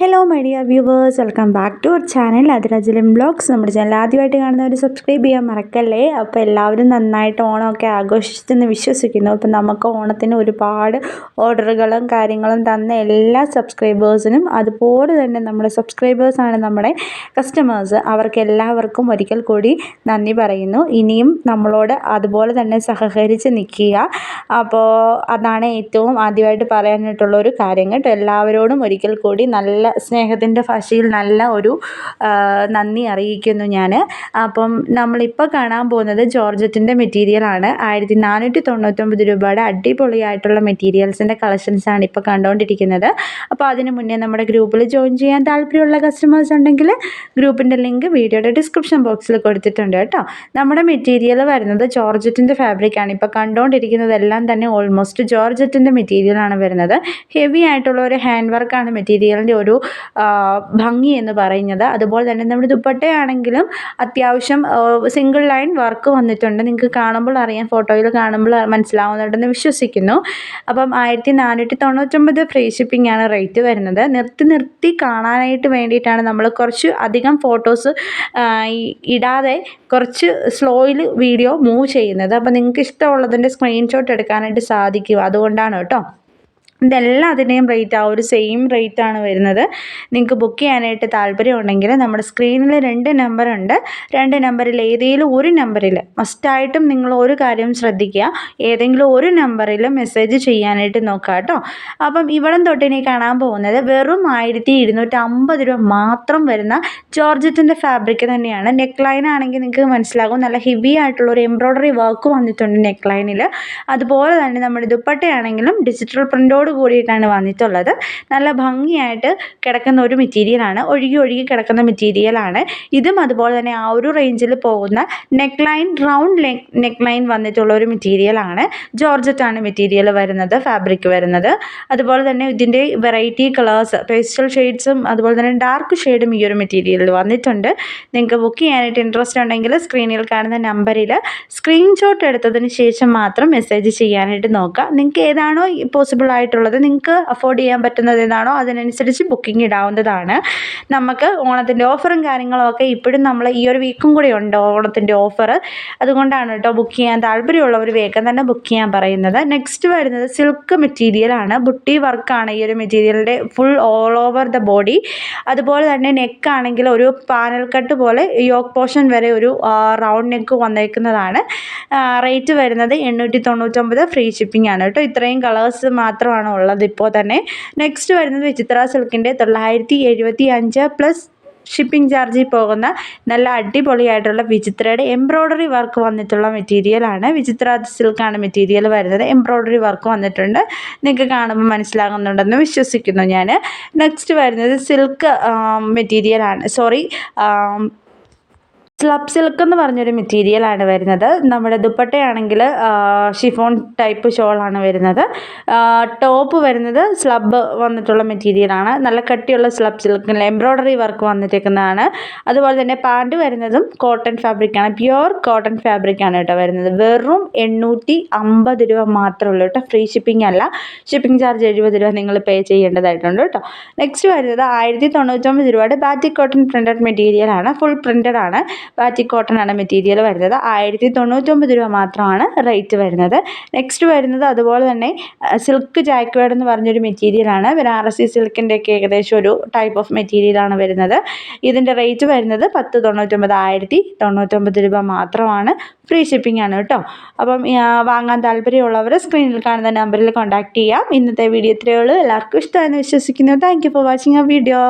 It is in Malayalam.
Hello my dear viewers welcome back to our channel അതിരാജലം blogs നമ്മുടെ ചാനൽ ആദ്യമായിട്ട് കാണുന്നവർ സബ്സ്ക്രൈബ് ചെയ്യാൻ മറക്കല്ലേ? അപ്പോൾ എല്ലാവരും നന്നായിട്ട് ഓണമൊക്കെ ആഘോഷിച്ചെന്ന് വിശ്വസിക്കുന്നു. അപ്പോൾ നമുക്ക് ഓണത്തിന് ഒരുപാട് ഓർഡറുകളും കാര്യങ്ങളും തന്ന എല്ലാ സബ്സ്ക്രൈബേഴ്സിനും അതുപോലെ തന്നെ നമ്മുടെ സബ്സ്ക്രൈബേഴ്സാണ് നമ്മുടെ കസ്റ്റമേഴ്സ് അവർക്ക് എല്ലാവർക്കും ഒരിക്കൽ കൂടി നന്ദി പറയുന്നു. ഇനിയും നമ്മളോട് അതുപോലെ തന്നെ സഹകരിച്ച് നിൽക്കുക. അപ്പോൾ അതാണ് ഏറ്റവും ആദ്യമായിട്ട് പറയാനായിട്ടുള്ള ഒരു കാര്യം കേട്ടോ എല്ലാവരോടും ഒരിക്കൽ കൂടി നല്ല സ്നേഹത്തിന്റെ ഭാഷയിൽ നല്ല ഒരു നന്ദി അറിയിക്കുന്നു ഞാൻ. അപ്പം നമ്മളിപ്പോൾ കാണാൻ പോകുന്നത് ജോർജറ്റിന്റെ മെറ്റീരിയലാണ് ആയിരത്തി നാനൂറ്റി തൊണ്ണൂറ്റൊമ്പത് രൂപയുടെ അടിപൊളിയായിട്ടുള്ള മെറ്റീരിയൽസിന്റെ കളക്ഷൻസാണ് ഇപ്പോൾ കണ്ടുകൊണ്ടിരിക്കുന്നത്. അപ്പോൾ അതിന് മുന്നേ നമ്മുടെ ഗ്രൂപ്പിൽ ജോയിൻ ചെയ്യാൻ താല്പര്യമുള്ള കസ്റ്റമേഴ്സ് ഉണ്ടെങ്കിൽ ഗ്രൂപ്പിന്റെ ലിങ്ക് വീഡിയോയുടെ ഡിസ്ക്രിപ്ഷൻ ബോക്സിൽ കൊടുത്തിട്ടുണ്ട് കേട്ടോ. നമ്മുടെ മെറ്റീരിയൽ വരുന്നത് ജോർജറ്റിന്റെ ഫാബ്രിക്കാണ് ഇപ്പോൾ കണ്ടുകൊണ്ടിരിക്കുന്നതെല്ലാം തന്നെ ഓൾമോസ്റ്റ് ജോർജറ്റിന്റെ മെറ്റീരിയലാണ് വരുന്നത്. ഹെവി ആയിട്ടുള്ള ഒരു ഹാൻഡ് വർക്കാണ് മെറ്റീരിയലിന്റെ ഒരു ഭംഗി എന്ന് പറയുന്നത്. അതുപോലെ തന്നെ നമ്മുടെ ദുപ്പട്ടയാണെങ്കിലും അത്യാവശ്യം സിംഗിൾ ലൈൻ വർക്ക് വന്നിട്ടുണ്ട്. നിങ്ങൾക്ക് കാണുമ്പോൾ അറിയാം ഫോട്ടോയിൽ കാണുമ്പോൾ മനസ്സിലാവുന്നുണ്ടെന്ന് വിശ്വസിക്കുന്നു. അപ്പം ആയിരത്തി നാനൂറ്റി തൊണ്ണൂറ്റൊമ്പത് ഫ്രീ ഷിപ്പിംഗ് ആണ് റേറ്റ് വരുന്നത്. നിർത്തി നിർത്തി കാണാനായിട്ട് വേണ്ടിയിട്ടാണ് നമ്മൾ കുറച്ച് അധികം ഫോട്ടോസ് ഇടാതെ കുറച്ച് സ്ലോയിൽ വീഡിയോ മൂവ് ചെയ്യുന്നത്. അപ്പോൾ നിങ്ങൾക്ക് ഇഷ്ടമുള്ളതിന്റെ സ്ക്രീൻഷോട്ട് എടുക്കാനായിട്ട് സാധിക്കും അതുകൊണ്ടാണ് കേട്ടോ. ഇതെല്ലാത്തിന്റെയും റേറ്റ് ആ ഒരു സെയിം റേറ്റ് ആണ് വരുന്നത്. നിങ്ങൾക്ക് ബുക്ക് ചെയ്യാനായിട്ട് താല്പര്യമുണ്ടെങ്കിൽ നമ്മുടെ സ്ക്രീനിൽ രണ്ട് നമ്പറുണ്ട് രണ്ട് നമ്പറിൽ ഏതെങ്കിലും ഒരു നമ്പറിൽ മസ്റ്റായിട്ടും നിങ്ങൾ ഒരു കാര്യം ശ്രദ്ധിക്കുക. ഏതെങ്കിലും ഒരു നമ്പറിൽ മെസ്സേജ് ചെയ്യാനായിട്ട് നോക്കുക കേട്ടോ. അപ്പം ഇവിടം തൊട്ടിനി കാണാൻ പോകുന്നത് വെറും ആയിരത്തി ഇരുന്നൂറ്റമ്പത് രൂപ മാത്രം വരുന്ന ജോർജറ്റിന്റെ ഫാബ്രിക് തന്നെയാണ്. നെക്ക് ലൈൻ ആണെങ്കിൽ നിങ്ങൾക്ക് മനസ്സിലാകും. നല്ല ഹെവി ആയിട്ടുള്ള ഒരു എംബ്രോയ്ഡറി വർക്ക് വന്നിട്ടുണ്ട് നെക്ക് ലൈനിൽ അതുപോലെ തന്നെ നമ്മുടെ ദുപ്പട്ടയാണെങ്കിലും ഡിജിറ്റൽ പ്രിന്റോട് കൂടിയിട്ടാണ് വന്നിട്ടുള്ളത്. നല്ല ഭംഗിയായിട്ട് കിടക്കുന്ന ഒരു മെറ്റീരിയലാണ് ഒഴുകി ഒഴുകി കിടക്കുന്ന മെറ്റീരിയലാണ് ഇതും അതുപോലെ തന്നെ ആ ഒരു റേഞ്ചിൽ പോകുന്ന neck line round neck line വന്നിട്ടുള്ള ഒരു മെറ്റീരിയലാണ് ജോർജറ്റാണ് മെറ്റീരിയൽ വരുന്നത് ഫാബ്രിക് വരുന്നത്. അതുപോലെ തന്നെ ഇതിന്റെ വെറൈറ്റി കളേഴ്സ് പേസ്റ്റൽ ഷെയ്ഡ്സും അതുപോലെ തന്നെ ഡാർക്ക് ഷെയ്ഡും ഈ ഒരു മെറ്റീരിയലിൽ വന്നിട്ടുണ്ട്. നിങ്ങൾക്ക് ബുക്ക് ചെയ്യാനായിട്ട് ഇൻട്രസ്റ്റ് ഉണ്ടെങ്കിൽ സ്ക്രീനിൽ കാണുന്ന നമ്പറിൽ സ്ക്രീൻഷോട്ട് എടുത്തതിന് ശേഷം മാത്രം മെസ്സേജ് ചെയ്യാനായിട്ട് നോക്കുക. നിങ്ങൾക്ക് ഏതാണോ പോസിബിൾ ആയിട്ടുള്ളത് ഉള്ളത് നിങ്ങൾക്ക് അഫോർഡ് ചെയ്യാൻ പറ്റുന്നത് ഏതാണോ അതിനനുസരിച്ച് ബുക്കിംഗ് ഇടാവുന്നതാണ്. നമുക്ക് ഓണത്തിന്റെ ഓഫറും കാര്യങ്ങളും ഒക്കെ ഇപ്പോഴും നമ്മൾ ഈ ഒരു വീക്കും കൂടി ഉണ്ട് ഓണത്തിന്റെ ഓഫർ അതുകൊണ്ടാണ് കേട്ടോ ബുക്ക് ചെയ്യാൻ താല്പര്യമുള്ളവർ വേഗം തന്നെ ബുക്ക് ചെയ്യാൻ പറയുന്നത്. നെക്സ്റ്റ് വരുന്നത് സിൽക്ക് മെറ്റീരിയലാണ് ബുട്ടി വർക്കാണ് ഈ ഒരു മെറ്റീരിയലിന്റെ full all over the body അതുപോലെ തന്നെ നെക്കാണെങ്കിൽ ഒരു പാനൽ കട്ട് പോലെ യോക്ക് പോർഷൻ വരെ ഒരു റൗണ്ട് നെക്ക് വന്നേക്കുന്നതാണ്. റേറ്റ് വരുന്നത് എണ്ണൂറ്റി തൊണ്ണൂറ്റൊമ്പത് ഫ്രീ ഷിപ്പിംഗ് ആണ് കേട്ടോ ഇത്രയും കളേഴ്സ് മാത്രമാണ് ഉള്ളത് ഇപ്പോൾ തന്നെ. നെക്സ്റ്റ് വരുന്നത് വിചിത്ര സിൽക്കിന്റെ തൊള്ളായിരത്തി എഴുപത്തി അഞ്ച് പ്ലസ് ഷിപ്പിംഗ് ചാർജിൽ പോകുന്ന നല്ല അടിപൊളിയായിട്ടുള്ള വിചിത്രയുടെ എംബ്രോയ്ഡറി വർക്ക് വന്നിട്ടുള്ള മെറ്റീരിയലാണ് വിചിത്ര സിൽക്കാണ് മെറ്റീരിയൽ വരുന്നത്. എംബ്രോയ്ഡറി വർക്ക് വന്നിട്ടുണ്ട്. നിങ്ങൾക്ക് കാണുമ്പോൾ മനസ്സിലാകുന്നുണ്ടെന്ന് വിശ്വസിക്കുന്നു ഞാൻ നെക്സ്റ്റ് വരുന്നത് സിൽക്ക് മെറ്റീരിയലാണ് സോറി സ്ലബ് സിൽക്ക് എന്ന് പറഞ്ഞൊരു മെറ്റീരിയലാണ് വരുന്നത്. നമ്മുടെ ദുപ്പട്ടയാണെങ്കിൽ ഷിഫോൺ ടൈപ്പ് ഷോളാണ് വരുന്നത്. ടോപ്പ് വരുന്നത് സ്ലബ് വന്നിട്ടുള്ള മെറ്റീരിയലാണ് നല്ല കട്ടിയുള്ള സ്ലബ് സിൽക്കിൽ എംബ്രോയ്ഡറി വർക്ക് വന്നിട്ടേക്കുന്നതാണ് അതുപോലെ തന്നെ പാന്റ് വരുന്നതും കോട്ടൺ ഫാബ്രിക്കാണ് പ്യുവർ കോട്ടൺ ഫാബ്രിക്കാണ് കേട്ടോ വരുന്നത്. വെറും എണ്ണൂറ്റി അമ്പത് രൂപ മാത്രമേ ഉള്ളൂ കേട്ടോ. ഫ്രീ ഷിപ്പിംഗ് അല്ല. ഷിപ്പിംഗ് ചാർജ് എഴുപത് രൂപ നിങ്ങൾ പേ ചെയ്യേണ്ടതായിട്ടുണ്ട് കേട്ടോ. നെക്സ്റ്റ് വരുന്നത് ആയിരത്തി തൊണ്ണൂറ്റൊമ്പത് രൂപയുടെ ബാറ്റിക് കോട്ടൺ പ്രിന്റഡ് മെറ്റീരിയലാണ് ഫുൾ പ്രിന്റഡ് ആണ്. ബാറ്റിക് കോട്ടൺ ആണ് മെറ്റീരിയൽ വരുന്നത്. ആയിരത്തി തൊണ്ണൂറ്റൊമ്പത് രൂപ മാത്രമാണ് റേറ്റ് വരുന്നത്. നെക്സ്റ്റ് വരുന്നത് അതുപോലെ തന്നെ സിൽക്ക് ജാക്വേഡ് എന്ന് പറഞ്ഞൊരു മെറ്റീരിയലാണ് ബനാറസി സിൽക്കിന്റെ ഒക്കെ ഏകദേശം ഒരു ടൈപ്പ് ഓഫ് മെറ്റീരിയലാണ് വരുന്നത്. ഇതിന്റെ റേറ്റ് വരുന്നത് പത്ത് തൊണ്ണൂറ്റൊമ്പത് ആയിരത്തി തൊണ്ണൂറ്റൊമ്പത് രൂപ മാത്രമാണ്. ഫ്രീ ഷിപ്പിംഗ് ആണ് കേട്ടോ. അപ്പം വാങ്ങാൻ താല്പര്യമുള്ളവർ സ്ക്രീനിൽ കാണുന്ന നമ്പറിൽ കോൺടാക്റ്റ് ചെയ്യാം. ഇന്നത്തെ വീഡിയോ ഇത്രയേ ഉള്ളൂ. എല്ലാവർക്കും ഇഷ്ടമായെന്ന് വിശ്വസിക്കുന്നു. താങ്ക് യു ഫോർ വാച്ചിങ് ആ വീഡിയോ